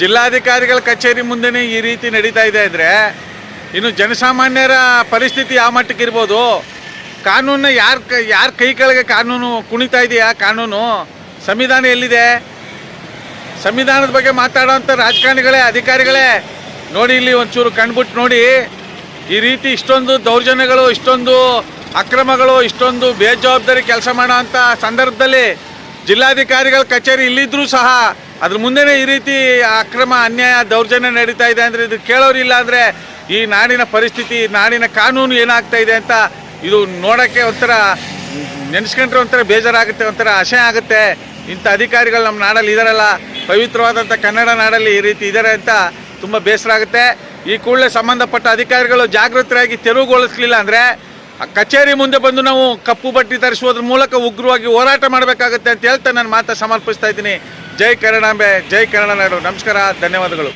ಜಿಲ್ಲಾಧಿಕಾರಿಗಳ ಕಚೇರಿ ಮುಂದೆನೇ ಈ ರೀತಿ ನಡೀತಾ ಇದೆ ಅಂದರೆ ಇನ್ನು ಜನಸಾಮಾನ್ಯರ ಪರಿಸ್ಥಿತಿ ಯಾವ ಮಟ್ಟಕ್ಕೆ ಇರ್ಬೋದು? ಕಾನೂನ ಯಾರ ಯಾರ ಕೈ ಕೆಳಗೆ ಕಾನೂನು ಕುಣಿತಾ ಇದೆಯಾ? ಕಾನೂನು ಸಂವಿಧಾನ ಎಲ್ಲಿದೆ? ಸಂವಿಧಾನದ ಬಗ್ಗೆ ಮಾತಾಡೋವಂಥ ರಾಜಕಾರಣಿಗಳೇ, ಅಧಿಕಾರಿಗಳೇ, ನೋಡಿ ಇಲ್ಲಿ ಒಂಚೂರು ಕಣ್ಬಿಟ್ಟು ನೋಡಿ. ಈ ರೀತಿ ಇಷ್ಟೊಂದು ದೌರ್ಜನ್ಯಗಳು, ಇಷ್ಟೊಂದು ಅಕ್ರಮಗಳು, ಇಷ್ಟೊಂದು ಬೇಜವಾಬ್ದಾರಿ ಕೆಲಸ ಮಾಡೋ ಅಂಥ ಸಂದರ್ಭದಲ್ಲಿ ಜಿಲ್ಲಾಧಿಕಾರಿಗಳ ಕಚೇರಿ ಇಲ್ಲಿದ್ರೂ ಸಹ ಅದ್ರ ಮುಂದೆನೇ ಈ ರೀತಿ ಅಕ್ರಮ ಅನ್ಯಾಯ ದೌರ್ಜನ್ಯ ನಡೀತಾ ಇದೆ ಅಂದರೆ ಇದು ಕೇಳೋರಿಲ್ಲ ಅಂದರೆ ಈ ನಾಡಿನ ಪರಿಸ್ಥಿತಿ, ನಾಡಿನ ಕಾನೂನು ಏನಾಗ್ತಾ ಇದೆ ಅಂತ ಇದು ನೋಡೋಕ್ಕೆ ಒಂಥರ ನೆನೆಸ್ಕೊಂಡ್ರೆ ಒಂಥರ ಬೇಜಾರಾಗುತ್ತೆ, ಒಂಥರ ಅಸಹ್ಯ ಆಗುತ್ತೆ. ಇಂಥ ಅಧಿಕಾರಿಗಳು ನಮ್ಮ ನಾಡಲ್ಲಿ ಇದಾರಲ್ಲ, ಪವಿತ್ರವಾದಂಥ ಕನ್ನಡ ನಾಡಲ್ಲಿ ಈ ರೀತಿ ಇದ್ದಾರೆ ಅಂತ ತುಂಬ ಬೇಸರ ಆಗುತ್ತೆ. ಈ ಕೂಡಲೇ ಸಂಬಂಧಪಟ್ಟ ಅಧಿಕಾರಿಗಳು ಜಾಗೃತರಾಗಿ ತೆರವುಗೊಳಿಸ್ಲಿಲ್ಲ ಅಂದರೆ ಕಚೇರಿ ಮುಂದೆ ಬಂದು ನಾವು ಕಪ್ಪು ಬಟ್ಟೆ ತರಿಸುವುದ್ರ ಮೂಲಕ ಉಗ್ರವಾಗಿ ಹೋರಾಟ ಮಾಡಬೇಕಾಗುತ್ತೆ ಅಂತ ಹೇಳ್ತಾ ನಾನು ಮಾತಾ ಸಮರ್ಪಿಸ್ತಾ ಇದ್ದೀನಿ. ಜೈ ಕನ್ನಡಾಂಬೆ ಜೈ ಕನ್ನಡ ನಾಡು. ನಮಸ್ಕಾರ ಧನ್ಯವಾದಗಳು.